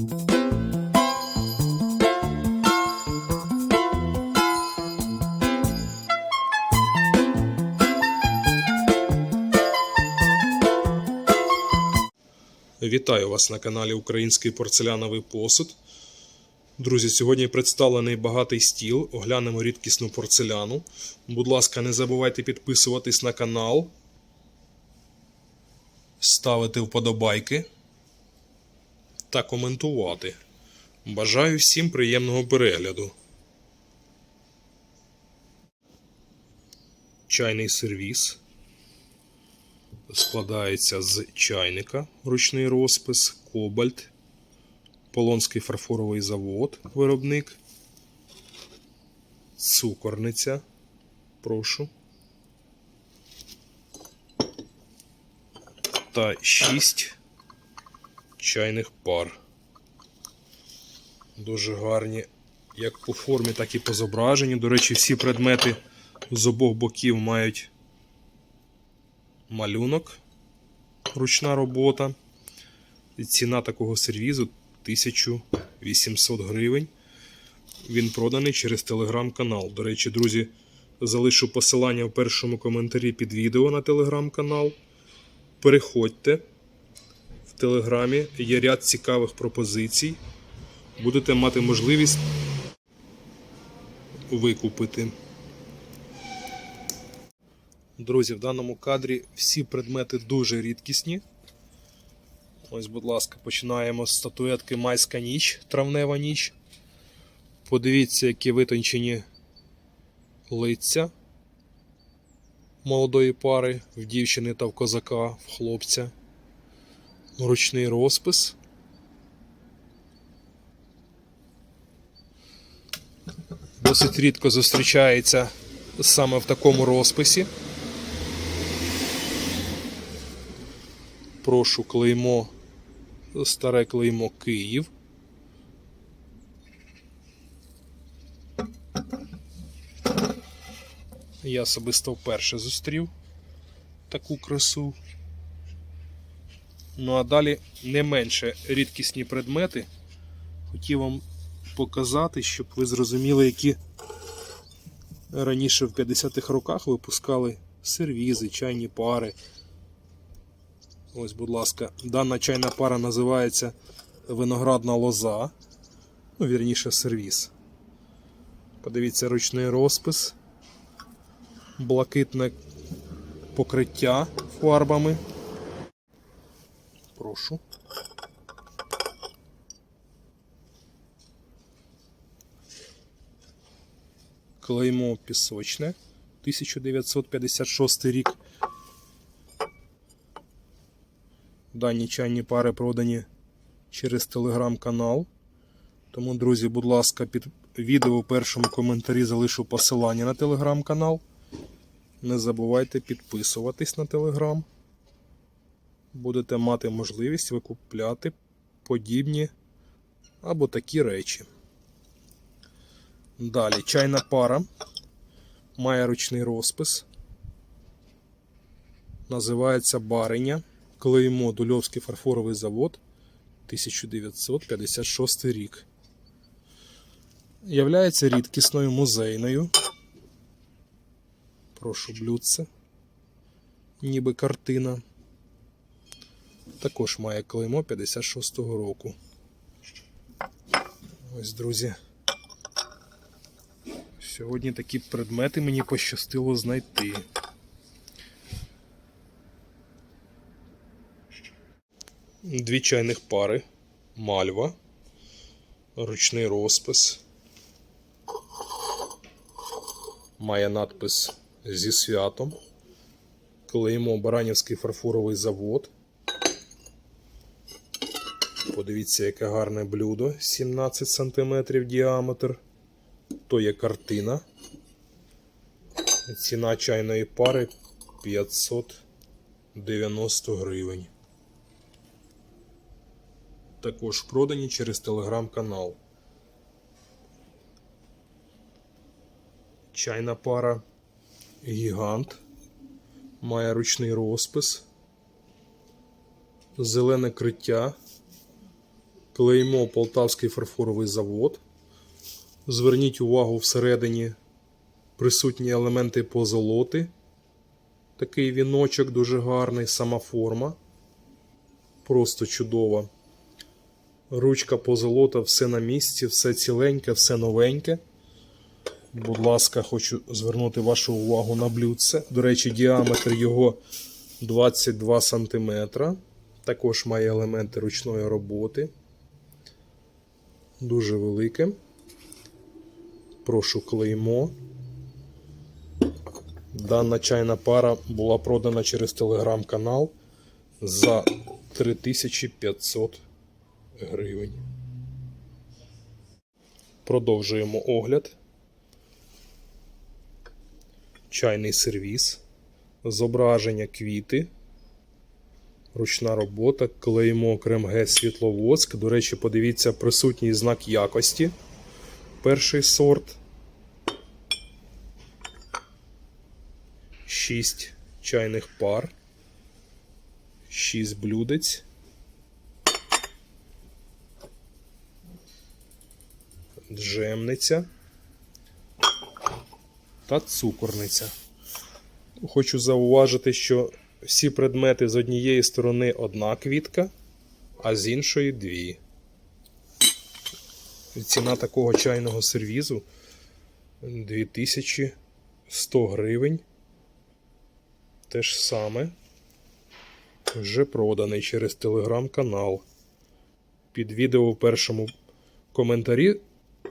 Вітаю вас на каналі Український порцеляновий посуд. Друзі, сьогодні представлений багатий стіл. Оглянемо рідкісну порцеляну. Будь ласка, не забувайте підписуватись на канал, ставити вподобайки та коментувати. Бажаю всім приємного перегляду. Чайний сервіс складається з чайника, ручний розпис, кобальт, Полонський фарфоровий завод, виробник, цукорниця. Прошу. Та 6 чайних пар. Дуже гарні, як по формі, так і по зображенню. До речі, всі предмети з обох боків мають малюнок, ручна робота. І ціна такого сервізу 1800 гривень. Він проданий через телеграм-канал. До речі, друзі, залишу посилання в першому коментарі під відео на телеграм-канал. Переходьте телеграмі, є ряд цікавих пропозицій. Будете мати можливість викупити. Друзі, в даному кадрі всі предмети дуже рідкісні. Ось, будь ласка, починаємо з статуетки Майська ніч, травнева ніч. Подивіться, які витончені лиця молодої пари в дівчини та в козака, в хлопця. Ручний розпис. Досить рідко зустрічається саме в такому розписі. Прошу клеймо, старе клеймо Київ. Я особисто вперше зустрів таку красу. Ну а далі не менше рідкісні предмети. Хотів вам показати, щоб ви зрозуміли, які раніше в 50-х роках випускали сервізи, чайні пари. Ось, будь ласка, дана чайна пара називається виноградна лоза. Ну, вірніше, сервіс. Подивіться ручний розпис, блакитне покриття фарбами. Прошу. Клеймо пісочне 1956 рік. Дані чайні пари продані через телеграм-канал. Тому, друзі, будь ласка, під відео в першому коментарі залишу посилання на телеграм-канал. Не забувайте підписуватись на телеграм. Будете мати можливість викупляти подібні або такі речі. Далі чайна пара має ручний розпис. Називається Бариня. Клеймо Дульовський фарфоровий завод 1956 рік. Являється рідкісною музейною. Прошу блюдце. Ніби картина. Також має клеймо 56-го року. Ось, друзі. Сьогодні такі предмети мені пощастило знайти. Дві чайних пари, мальва, ручний розпис. Має надпис зі святом. Клеймо Баранівський фарфоровий завод. Подивіться, яке гарне блюдо 17 см діаметр. То є картина. Ціна чайної пари 590 гривень. Також продані через телеграм-канал. Чайна пара Гігант. Має ручний розпис. Зелене криття. Клеймо Полтавський фарфоровий завод. Зверніть увагу всередині присутні елементи позолоти. Такий віночок дуже гарний, сама форма. Просто чудова. Ручка позолота, все на місці, все ціленьке, все новеньке. Будь ласка, хочу звернути вашу увагу на блюдце. До речі, діаметр його 22 см. Також має елементи ручної роботи. Дуже велике. Прошу клеймо. Дана чайна пара була продана через телеграм-канал за 3500 гривень. Продовжуємо огляд. Чайний сервіс, зображення квіти, ручна робота, клеймо Кремге Світловодськ. До речі, подивіться присутній знак якості. Перший сорт. 6 чайних пар, 6 блюдець. Джемниця та цукорниця. Хочу зауважити, що всі предмети з однієї сторони одна квітка, а з іншої дві. Ціна такого чайного сервізу 2100 гривень. Те ж саме. Вже проданий через телеграм-канал. Під відео в першому коментарі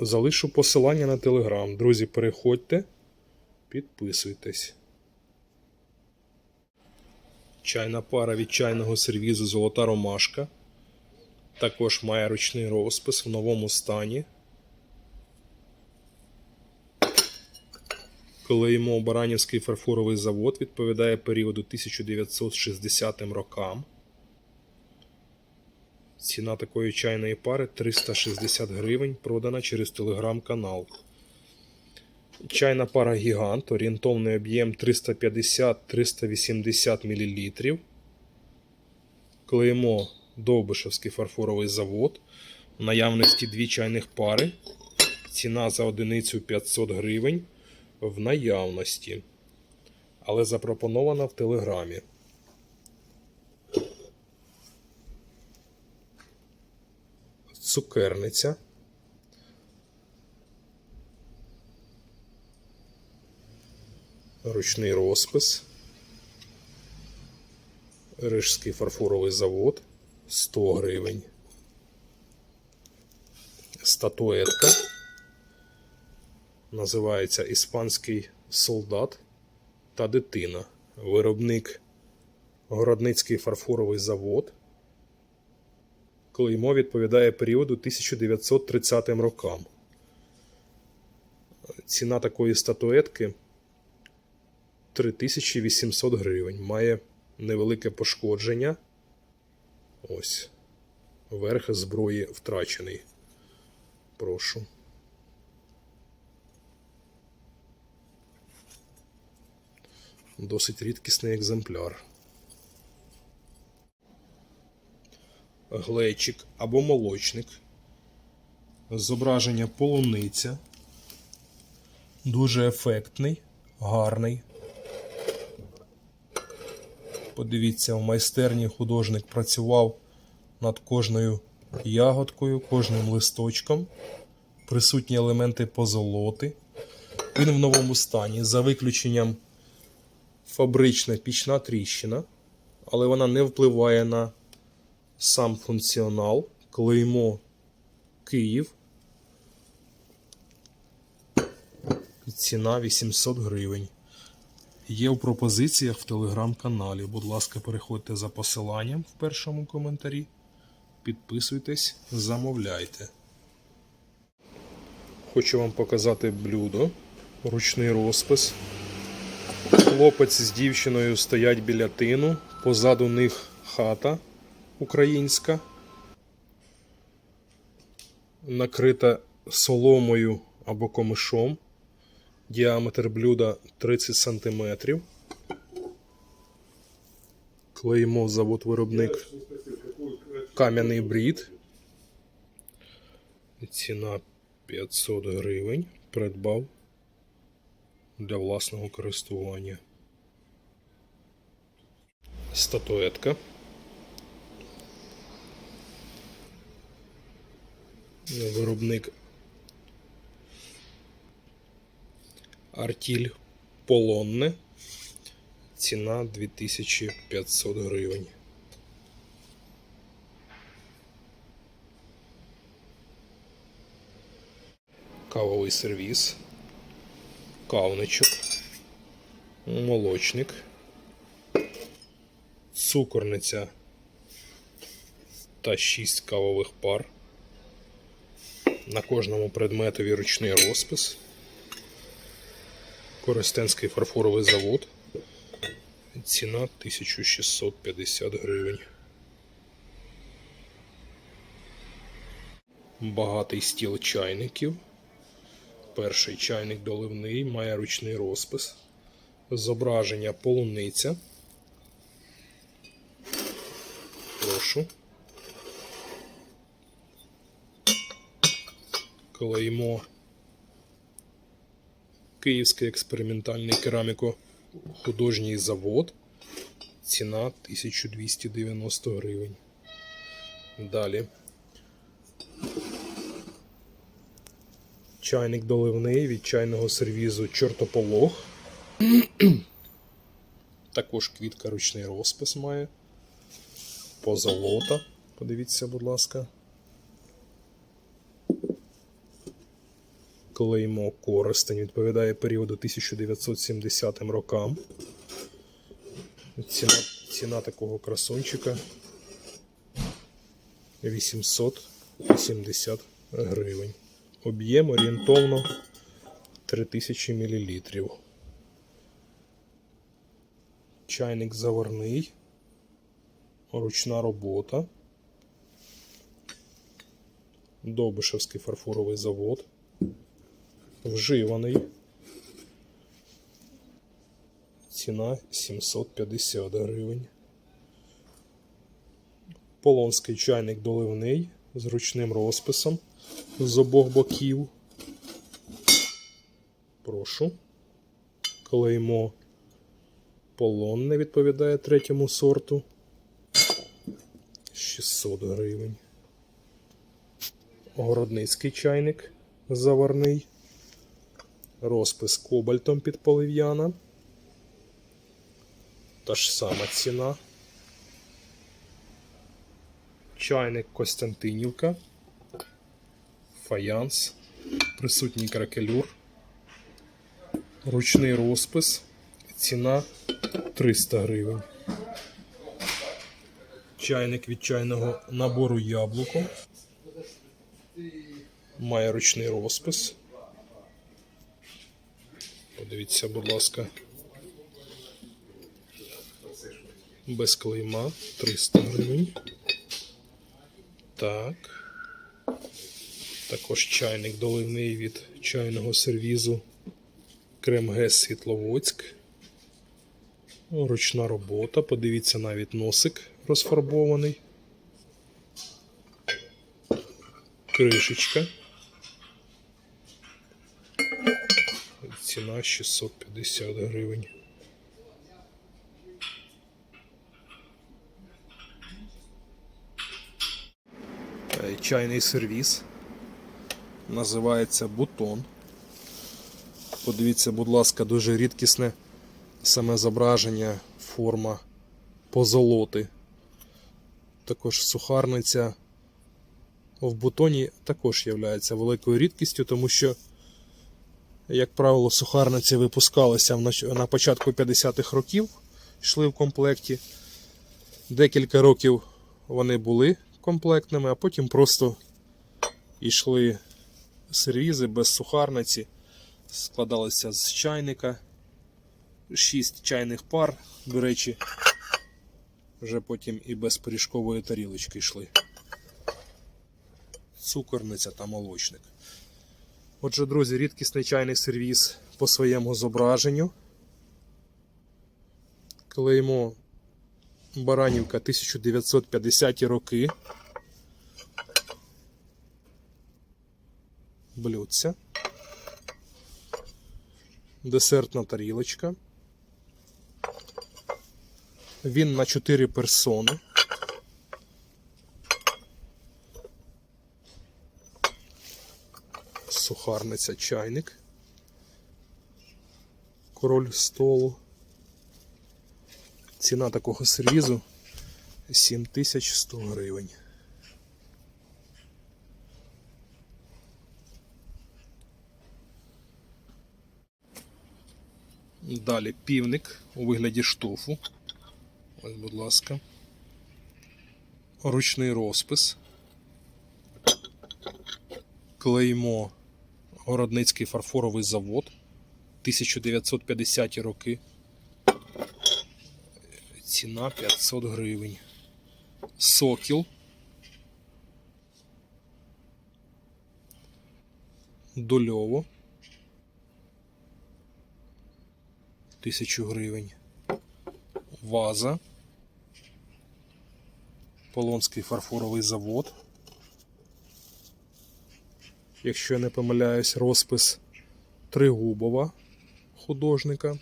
залишу посилання на телеграм. Друзі, переходьте, підписуйтесь. Чайна пара від чайного сервізу Золота Ромашка. Також має ручний розпис в новому стані. Клеймо Баранівський фарфоровий завод відповідає періоду 1960 рокам. Ціна такої чайної пари 360 гривень, продана через телеграм-канал. Чайна пара Гігант, орієнтовний об'єм 350-380 мл. Клеймо Довбишевський фарфоровий завод. В наявності дві чайних пари. Ціна за одиницю 500 гривень в наявності, але запропонована в Телеграмі. Цукерниця. Ручний розпис. Рижський фарфоровий завод 100 гривень. Статуетка. Називається Іспанський солдат та дитина. Виробник Городницький фарфоровий завод. Клеймо відповідає періоду 1930 рокам. Ціна такої статуетки 3800 гривень. Має невелике пошкодження. Ось. Верх зброї втрачений. Прошу. Досить рідкісний екземпляр. Глечик або молочник. Зображення полуниця. Дуже ефектний, гарний. Подивіться, в майстерні художник працював над кожною ягодкою, кожним листочком. Присутні елементи позолоти. Він в новому стані, за виключенням фабрична пічна тріщина, але вона не впливає на сам функціонал. Клеймо Київ. Ціна 800 гривень. Є в пропозиціях в телеграм-каналі. Будь ласка, переходьте за посиланням в першому коментарі. Підписуйтесь, замовляйте. Хочу вам показати блюдо, ручний розпис. Хлопець з дівчиною стоять біля тину. Позаду них хата українська, накрита соломою або комишом. Діаметр блюда 30 см. Клеймо завод виробник Кам'яний брід. Ціна 500 гривень. Придбав для власного користування. Статуетка. Виробник Артіль Полонне. Ціна 2500 гривень. Кавовий сервіс. Кавничок. Молочник. Цукорниця та 6 кавових пар. На кожному предметові ручний розпис. Коростенський фарфоровий завод. Ціна 1650 гривень. Багатий стіл чайників. Перший чайник доливний, має ручний розпис. Зображення полуниця. Прошу. Клеймо Київський експериментальний кераміко-художній завод. Ціна 1290 гривень. Далі. Чайник доливний від чайного сервізу Чортополох. Також квітка ручний розпис має. Позолота. Подивіться, будь ласка. Клеймо Коростень відповідає періоду 1970 рокам. Ціна, ціна такого красончика 880 гривень. Об'єм орієнтовно 3000 мл. Чайник заварний. Ручна робота. Довбишевський фарфоровий завод. Вживаний. Ціна 750 гривень. Полонський чайник доливний з ручним розписом з обох боків. Прошу. Клеймо полонне відповідає третьому сорту. 600 гривень. Городницький чайник заварний. Розпис кобальтом під полив'яна. Та ж сама ціна. Чайник Костянтинівка. Фаянс. Присутній кракелюр. Ручний розпис. Ціна 300 гривень. Чайник від чайного набору яблуко. Має ручний розпис. Подивіться, будь ласка. Без клейма 300 гривень. Так. Також чайник доливний від чайного сервізу Кремгес Світловодськ. Ручна робота. Подивіться навіть носик розфарбований. Кришечка. Ціна 650 гривень. Е, Чайний сервіс. Називається бутон. Подивіться, будь ласка, дуже рідкісне саме зображення, форма позолоти. Також сухарниця в бутоні також є великою рідкістю, тому що, як правило, сухарниці випускалися на початку 50-х років, йшли в комплекті. Декілька років вони були комплектними, а потім просто йшли сервізи без сухарниці, складалися з чайника, 6 чайних пар, до речі, вже потім і без пиріжкової тарілочки йшли. Цукорниця та молочник. Отже, друзі, рідкісний чайний сервіс по своєму зображенню. Клеймо Баранівка 1950 роки. блюдця. Десертна тарілочка. Він на 4 персони. Сухарниця чайник. Король столу. Ціна такого сервізу 7100 гривень. Далі півник у вигляді штофу. Ось, будь ласка. Ручний розпис. Клеймо Городницький фарфоровий завод. 1950 роки. Ціна 500 гривень. Сокіл. Дольово. 1000 гривень. Ваза. Полонський фарфоровий завод. Якщо я не помиляюсь, розпис Тригубова художника.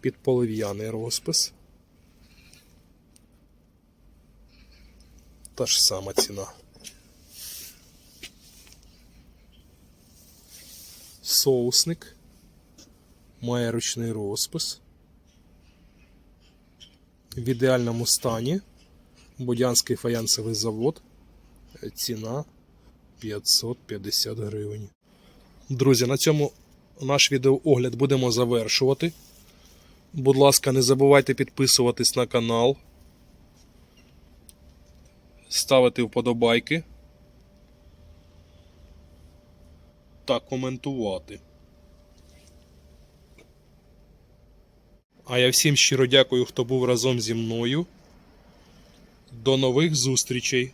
Підполив'яний розпис. Та ж сама ціна. Соусник. Має ручний розпис. В ідеальному стані. Будянський фаянсовий завод. Ціна 550 гривень. Друзі, на цьому наш відеоогляд будемо завершувати. Будь ласка, не забувайте підписуватись на канал, ставити вподобайки та коментувати. А я всім щиро дякую, хто був разом зі мною. До нових зустрічей!